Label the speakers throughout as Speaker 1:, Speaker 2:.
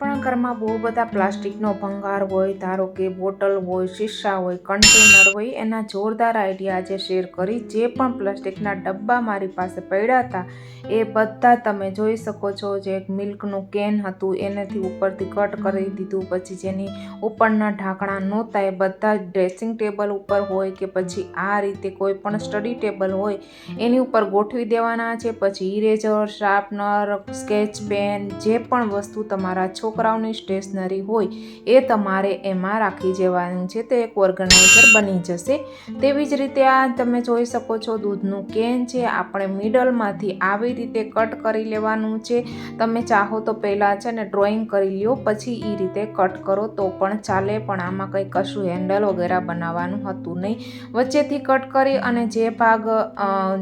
Speaker 1: આપણા ઘરમાં બહુ બધા પ્લાસ્ટિકનો ભંગાર હોય, ધારો કે બોટલ હોય, શીશા હોય, કન્ટેનર હોય, એના જોરદાર આઈડિયા આજે શેર કરી. જે પણ પ્લાસ્ટિકના ડબ્બા મારી પાસે પડ્યા હતા, એ બધા તમે જોઈ શકો છો. જે એક મિલ્કનું કેન હતું, એનાથી ઉપરથી કટ કરી દીધું. પછી જેની ઉપરના ઢાંકણા નહોતા, એ બધા ડ્રેસિંગ ટેબલ ઉપર હોય કે પછી આ રીતે કોઈ પણ સ્ટડી ટેબલ હોય, એની ઉપર ગોઠવી દેવાના છે. પછી ઇરેઝર, શાર્પનર, સ્કેચ પેન, જે પણ વસ્તુ તમારા છોકરાઓની સ્ટેશનરી હોય એ તમારે એમાં રાખી જવાનું છે. તે એક ઓર્ગનાઇઝર બની જશે. તેવી જ રીતે આ તમે જોઈ શકો છો દૂધનું કેન છે. આપણે મિડલમાંથી આવી રીતે કટ કરી લેવાનું છે. તમે ચાહો તો પહેલાં છે ને ડ્રોઈંગ કરી લ્યો, પછી એ રીતે કટ કરો તો પણ ચાલે, પણ આમાં કંઈ કશું હેન્ડલ વગેરે બનાવવાનું હતું નહીં. વચ્ચેથી કટ કરી અને જે ભાગ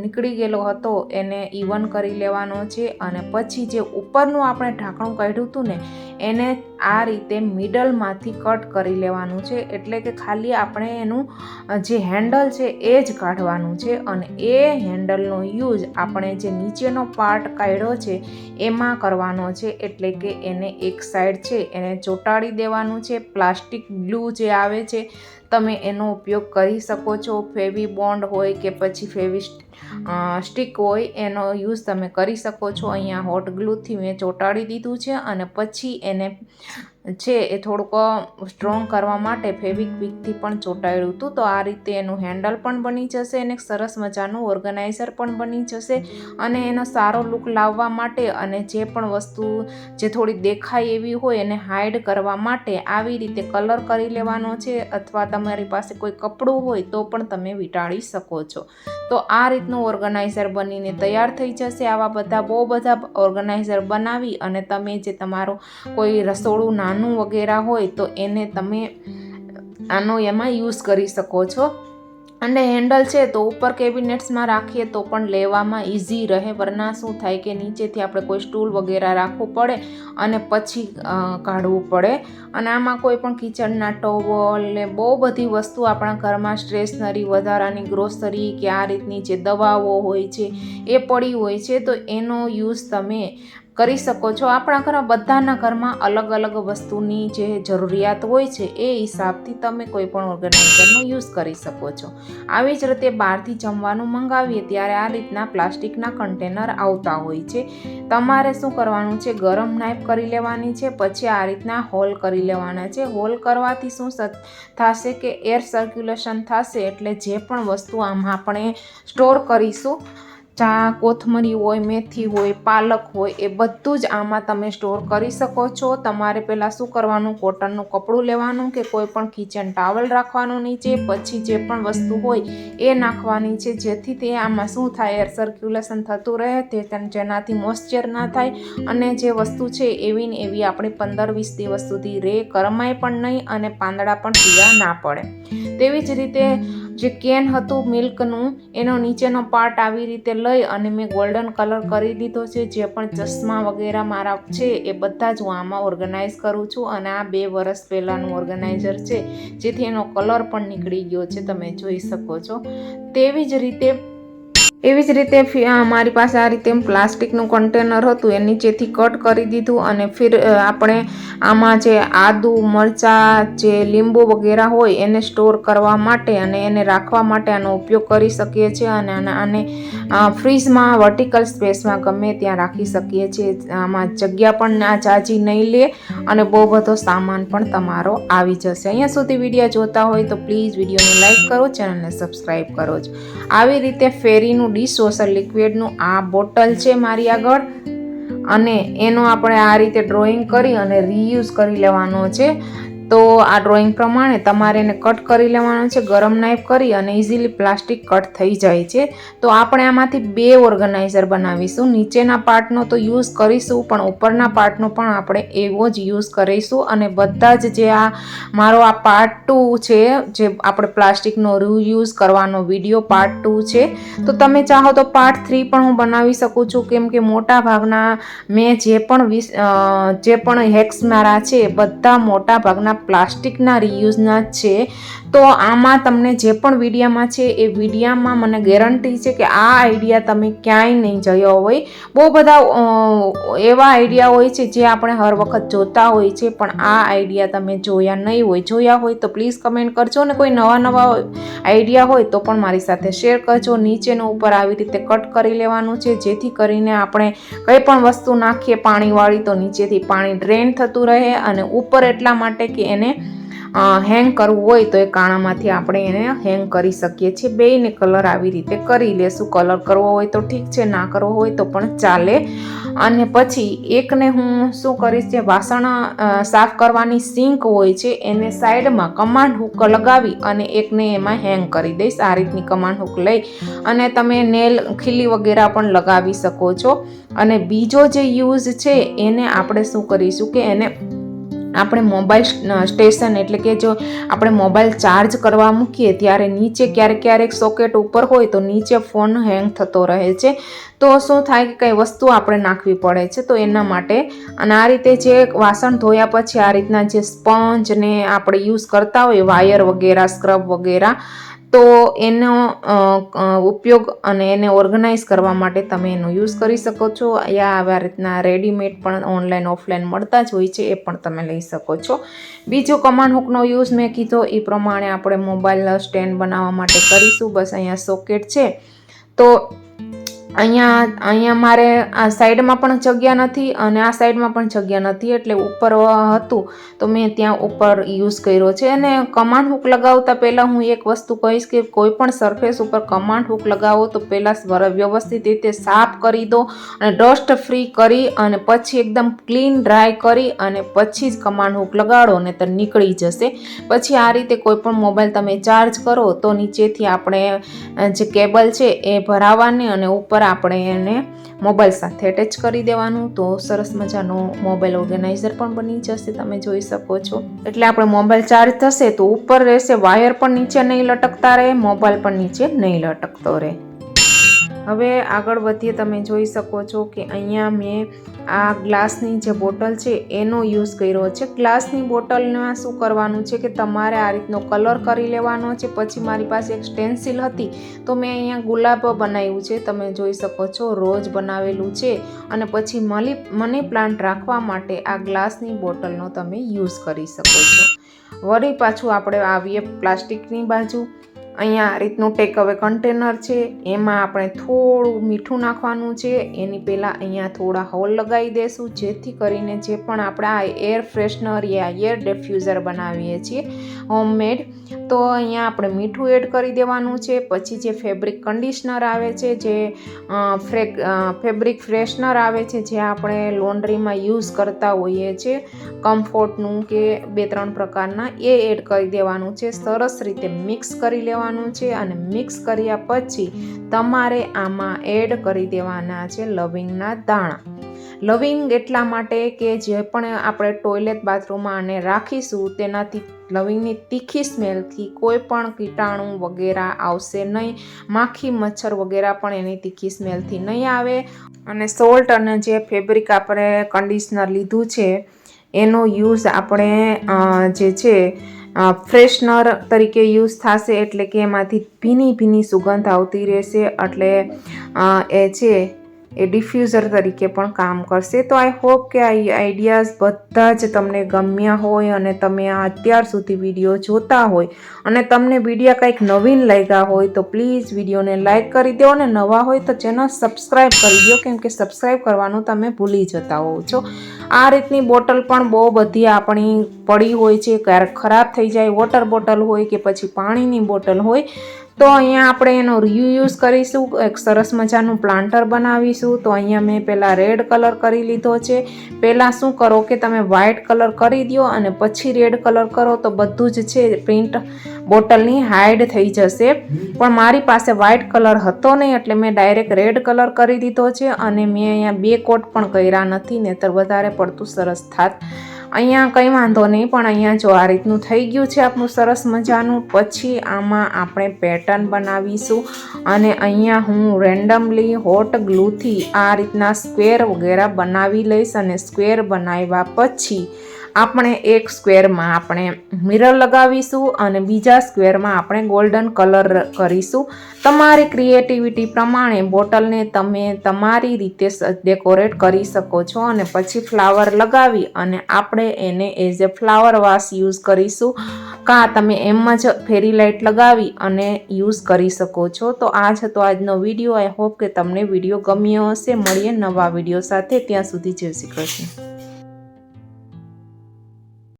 Speaker 1: નીકળી ગયેલો હતો એને ઇવન કરી લેવાનો છે અને પછી જે ઉપરનું આપણે ઢાંકણું કાઢ્યું હતું ને એને આ રીતે મિડલમાંથી કટ કરી લેવાનું છે. એટલે કે ખાલી આપણે એનું જે હેન્ડલ છે એ જ કાઢવાનું છે અને એ હેન્ડલનો યુઝ આપણે જે નીચેનો પાર્ટ કાઢ્યો છે એમાં કરવાનો છે. એટલે કે એને એક સાઈડ છે એને ચોંટાડી દેવાનું છે. પ્લાસ્ટિક ગ્લુ જે આવે છે તમે એનો ઉપયોગ કરી શકો છો. ફેવી બોન્ડ હોય કે પછી ફેવી સ્ટીક હોય, એનો યુઝ તમે કરી શકો છો. અહીંયા હોટ ગ્લુથી મેં ચોંટાડી દીધું છે અને પછી એને છે એ થોડુંક સ્ટ્રોંગ કરવા માટે ફેવિક્વિકથી પણ ચોંટાડ્યું હતું. તો આ રીતે એનું હેન્ડલ પણ બની જશે અને સરસ મજાનું ઓર્ગેનાઇઝર પણ બની જશે અને એનો સારો લુક લાવવા માટે અને જે પણ વસ્તુ જે થોડી દેખાય એવી હોય એને હાઈડ કરવા માટે આવી રીતે કલર કરી લેવાનો છે અથવા તમારી પાસે કોઈ કપડું હોય તો પણ તમે વીંટાળી શકો છો. તો આ રીતનું ઓર્ગેનાઇઝર બનીને તૈયાર થઈ જશે. આવા બધા બહુ બધા ઓર્ગેનાઇઝર બનાવી અને તમે જે તમારું કોઈ રસોડું નાનું વગેરે હોય તો એને તમે આનો એમાં યુઝ કરી શકો છો. અને હેન્ડલ છે તો ઉપર કેબિનેટ્સમાં રાખીએ તો પણ લેવામાં ઇઝી રહે, વરના શું થાય કે નીચેથી આપણે કોઈ સ્ટૂલ વગેરે રાખવું પડે અને પછી કાઢવું પડે. અને આમાં કોઈ પણ કિચનના ટોવલ ને બહુ બધી વસ્તુ આપણા ઘરમાં સ્ટેશનરી વધારાની ગ્રોસરી કે આ રીતની જે દવાઓ હોય છે, એ પડી હોય છે તો એનો યુઝ તમે કરી શકો છો. આપણા ઘરમાં બધાના ઘરમાં અલગ અલગ વસ્તુની જે જરૂરિયાત હોય છે, એ હિસાબથી તમે કોઈ પણ ઓર્ગેનાઇઝરનો યુઝ કરી શકો છો. આવી જ રીતે બહારથી જમવાનું મંગાવીએ ત્યારે આ રીતના પ્લાસ્ટિકના કન્ટેનર આવતા હોય છે. તમારે શું કરવાનું છે? ગરમ નાઇફ કરી લેવાની છે, પછી આ રીતના હોલ કરી લેવાના છે. હોલ કરવાથી શું થશે કે એર સર્ક્યુલેશન થશે એટલે જે પણ વસ્તુ આમાં આપણે સ્ટોર કરીશું ચા, કોથમરી હોય, મેથી હોય, પાલક હોય, એ બધું જ આમાં તમે સ્ટોર કરી શકો છો. તમારે પહેલાં શું કરવાનું? કોટનનું કપડું લેવાનું કે કોઈ પણ કિચન ટાવલ રાખવાનું નીચે? પછી જે પણ વસ્તુ હોય એ નાખવાની છે. જેથી તે આમાં શું થાય? એર સર્ક્યુલેશન થતું રહે, તે જેનાથી મોઇશ્ચર ના થાય. અને જે વસ્તુ છે એવી ને એવી આપણી પંદર વીસ દિવસ સુધી રે, કરમાય પણ નહીં અને પાંદડા પણ પીળા ના પડે. તેવી જ રીતે જે કેન હતું મિલ્કનું, એનો નીચેનો પાર્ટ આવી રીતે લઈ અને મેં ગોલ્ડન કલર કરી દીધો છે. જે પણ ચશ્મા વગેરે મારા છે એ બધા જ હું આમાં ઓર્ગેનાઇઝ કરું છું અને આ બે વર્ષ પહેલાંનું ઓર્ગેનાઇઝર છે, જેથી એનો કલર પણ નીકળી ગયો છે, તમે જોઈ શકો છો. તેવી જ રીતે એવી જ રીતે મારી પાસે આ રીતે પ્લાસ્ટિકનું કન્ટેનર હતું, એ નીચેથી કટ કરી દીધું અને ફિર આપણે આમાં જે આદુ, મરચાં, જે લીંબુ વગેરે હોય, એને સ્ટોર કરવા માટે અને એને રાખવા માટે આનો ઉપયોગ કરી શકીએ છીએ અને આને ફ્રીજમાં, વર્ટિકલ સ્પેસમાં ગમે ત્યાં રાખી શકીએ છીએ. આમાં જગ્યા પણ ના જાજી નહીં લે અને બહુ બધો સામાન પણ તમારો આવી જશે. અહીંયા સુધી વીડિયો જોતા હોય તો પ્લીઝ વિડીયોને લાઇક કરો, ચેનલને સબસ્ક્રાઈબ કરો છો આવી રીતે ફેરીનું ડિશવોશર લિક્વિડનું આ બોટલ છે મારી આગળ. અને એનો આપણે આ રીતે ડ્રોઈંગ કરી અને રીયુઝ કરી લેવાનો છે. તો આ ડ્રોઈંગ પ્રમાણે તમારે એને કટ કરી લેવાનો છે, ગરમ નાઈફ કરી અને ઇઝીલી પ્લાસ્ટિક કટ થઈ જાય છે. તો આપણે આમાંથી બે ઓર્ગનાઇઝર બનાવીશું. નીચેના પાર્ટનો તો યુઝ કરીશું, પણ ઉપરના પાર્ટનો પણ આપણે એવો જ યુઝ કરીશું. અને બધા જ જે આ મારો આ પાર્ટ ટુ છે, જે આપણે પ્લાસ્ટિકનો રીયુઝ કરવાનો વીડિયો પાર્ટ ટુ છે. તો તમે ચાહો તો પાર્ટ થ્રી પણ હું બનાવી શકું છું. કેમ કે મોટા ભાગના મેં જે પણ જે પણ હેક્સ મારા છે બધા મોટા ભાગના પ્લાસ્ટિકના રિયુઝના છે. તો આમાં તમને જે પણ વિડીયામાં છે, એ વિડીયામાં મને ગેરંટી છે કે આ આઈડિયા તમે ક્યાંય નહીં જયો હોય. બહુ બધા એવા આઈડિયા હોય છે જે આપણે હર વખત જોતા હોય છે, પણ આ આઈડિયા તમે જોયા નહીં હોય. જોયા હોય તો પ્લીઝ કમેન્ટ કરજો અને કોઈ નવા નવા આઈડિયા હોય તો પણ મારી સાથે શેર કરજો. નીચેનો ઉપર આવી રીતે કટ કરી લેવાનું છે, જેથી કરીને આપણે કંઈ પણ વસ્તુ નાખીએ પાણીવાળી તો નીચેથી પાણી ડ્રેન થતું રહે અને ઉપર એટલા માટે કે એને હેંગ કરવું હોય તો એ કાણામાંથી આપણે એને હેંગ કરી શકીએ છીએ. બેયને કલર આવી રીતે કરી લેશું. કલર કરવો હોય તો ઠીક છે, ના કરવો હોય તો પણ ચાલે. અને પછી એકને હું શું કરીશ, જે વાસણ સાફ કરવાની સિંક હોય છે, એને સાઈડમાં કમાન્ડ હુક લગાવી અને એકને એમાં હેંગ કરી દઈશ. આ રીતની કમાન્ડ હુક લઈ અને તમે નેલ ખીલી વગેરે પણ લગાવી શકો છો. અને બીજો જે યુઝ છે, એને આપણે શું કરીશું કે એને આપણે મોબાઈલ સ્ટેશન એટલે કે જો આપણે મોબાઈલ ચાર્જ કરવા મૂકીએ ત્યારે નીચે ક્યારેક ક્યારેક સોકેટ ઉપર હોય તો નીચે ફોન હેંગ થતો રહે છે. તો શું થાય કે કંઈ વસ્તુ આપણે નાખવી પડે છે? તો એના માટે અને આ રીતે જે વાસણ ધોયા પછી આ રીતના જે સ્પંજ ને આપણે યુઝ કરતા હોય વાયર વગેરે સ્ક્રબ વગેરે તો એનો ઉપયોગ અને એને ઓર્ગનાઇઝ કરવા માટે તમે એનો યુઝ કરી શકો છો. યા આવા રીતના રેડીમેડ પણ ઓનલાઈન, ઓફલાઈન મળતા જ હોય છે, એ પણ તમે લઈ શકો છો. બીજો કમાન્ડ હુકનો યુઝ મેં કીધો, એ પ્રમાણે આપણે મોબાઈલ સ્ટેન્ડ બનાવવા માટે કરીશું. બસ અહીંયા સોકેટ છે. તો અહીંયા અહીંયા મારે આ સાઈડમાં પણ જગ્યા નથી અને આ સાઈડમાં પણ જગ્યા નથી એટલે ઉપર હતું તો મેં ત્યાં ઉપર યુઝ કર્યો છે. અને કમાન્ડ હુક લગાવતા પહેલાં હું એક વસ્તુ કહીશ કે કોઈ પણ સરફેસ ઉપર કમાન્ડ હુક લગાવો તો પહેલાં વ્યવસ્થિત રીતે સાફ કરી દો અને ડસ્ટ ફ્રી કરી અને પછી એકદમ ક્લીન ડ્રાય કરી અને પછી જ કમાન્ડ હુક લગાડો ને તો નીકળી જશે. પછી આ રીતે કોઈ પણ મોબાઈલ તમે ચાર્જ કરો તો નીચેથી આપણે જે કેબલ છે એ ભરાવાની અને ઉપર આપણે એને મોબાઈલ સાથે અટેચ કરી દેવાનું. તો સરસ મજાનો મોબાઈલ ઓર્ગેનાઇઝર પણ બની જશે, તમે જોઈ શકો છો. એટલે આપણે મોબાઈલ ચાર્જ થશે તો ઉપર રહેશે, વાયર પણ નીચે નહીં લટકતા રહે, મોબાઈલ પણ નીચે નહીં લટકતો રહે. હવે આગળ વધીએ, તમે જોઈ શકો છો કે અહીંયા મેં આ ગ્લાસની જે બોટલ છે એનો યુઝ કર્યો છે. ગ્લાસની બોટલમાં શું કરવાનું છે કે તમારે આ રીતનો કલર કરી લેવાનો છે, પછી મારી પાસે એક સ્ટેન્સિલ હતી, તો મેં અહીંયા ગુલાબ બનાવ્યું છે. તમે જોઈ શકો છો, રોજ બનાવેલું છે અને પછી મલી, મની પ્લાન્ટ રાખવા માટે આ ગ્લાસની બોટલનો તમે યુઝ કરી શકો છો. વળી પાછું આપણે આવીએ પ્લાસ્ટિકની બાજુ. અહીંયા આ રીતનું ટેક અવે કન્ટેનર છે. એમાં આપણે થોડું મીઠું નાખવાનું છે. એની પહેલાં અહીંયા થોડા હોલ લગાવી દેશું, જેથી કરીને જે પણ આપણે આ એર ફ્રેશનર યા એર ડિફ્યુઝર બનાવીએ છીએ હોમમેડ તો અહીંયા આપણે મીઠું એડ કરી દેવાનું છે. પછી જે ફેબ્રિક કન્ડિશનર આવે છે, જે ફ્રેક ફેબ્રિક ફ્રેશનર આવે છે, જે આપણે લોન્ડ્રીમાં યુઝ કરતા હોઈએ છીએ કમ્ફર્ટનું કે બે ત્રણ પ્રકારના, એ એડ કરી દેવાનું છે. સરસ રીતે મિક્સ કરી લેવાનું છે અને મિક્સ કર્યા પછી તમારે આમાં એડ કરી દેવાના છે લવિંગના દાણા. લવિંગ એટલા માટે કે જે પણ આપણે ટોયલેટ બાથરૂમમાં આને રાખીશું, તેનાથી લવિંગની તીખી સ્મેલથી કોઈ પણ કીટાણુ વગેરે આવશે નહીં. માખી, મચ્છર વગેરે પણ એની તીખી સ્મેલથી નહીં આવે. અને સોલ્ટ અને જે ફેબ્રિક આપણે કન્ડિશનર લીધું છે, એનો યુઝ આપણે જે છે ફ્રેશનર તરીકે યુઝ થશે એટલે કે એમાંથી ભીની ભીની સુગંધ આવતી રહેશે. એટલે એ છે એ ડિફ્યુઝર તરીકે પણ કામ કરશે. તો આઈ હોપ કે આ આઈડિયાઝ બધા જ તમને ગમ્યા હોય અને તમે આ અત્યાર સુધી વીડિયો જોતા હોય. અને તમને વિડીયા કંઈક નવીન લાગ્યા હોય તો પ્લીઝ વિડીયોને લાઈક કરી દો અને નવા હોય તો ચેનલ સબસ્ક્રાઈબ કરી દો. કેમ કે સબસ્ક્રાઈબ કરવાનું તમે ભૂલી જતા હોવ છો. આ રીતની બોટલ પણ બહુ બધી આપણી પડી હોય છે. ક્યારેક ખરાબ થઈ જાય વોટર બોટલ હોય કે પછી પાણીની બોટલ હોય. તો અહીંયા આપણે એનો રિયુઝ કરીશું. એક સરસ મજાનું પ્લાન્ટર બનાવીશું. તો અહીંયા મેં પહેલાં રેડ કલર કરી લીધો છે. પહેલાં શું કરો કે તમે વ્હાઇટ કલર કરી દો અને પછી રેડ કલર કરો તો બધું જ છે પ્રિન્ટ બોટલની હાઈડ થઈ જશે. પણ મારી પાસે વ્હાઇટ કલર હતો નહીં એટલે મેં ડાયરેક્ટ રેડ કલર કરી દીધો છે અને મેં અહીંયા બે કોટ પણ કર્યા નથી, નહીતર વધારે પડતું સરસ થાત. અહીંયા કંઈ વાંધો નહીં, પણ અહીંયા જો આ રીતનું થઈ ગયું છે આપણું સરસ મજાનું, પછી આમાં આપણે પેટર્ન બનાવીશું. અને અહીંયા હું રેન્ડમલી હોટ ગ્લુથી આ રીતના સ્ક્વેર વગેરે બનાવી લઈશ અને સ્ક્વેર બનાવ્યા પછી આપણે એક સ્ક્વેરમાં આપણે મિરર લગાવીશું અને બીજા સ્ક્વેરમાં આપણે ગોલ્ડન કલર કરીશું. તમારી ક્રિએટિવિટી પ્રમાણે બોટલને તમે તમારી રીતે ડેકોરેટ કરી શકો છો અને પછી ફ્લાવર લગાવી અને આપણે એને as a flower vase use કરીશું. કાં તમે એમ જ ફેરી લાઇટ લગાવી અને યુઝ કરી શકો છો. તો આ જ હતો આજનો વીડિયો આઈ હોપ કે તમને વીડિયો ગમ્યો હશે. મળીએ નવા વીડિયો સાથે. ત્યાં સુધી જય શ્રી કૃષ્ણ.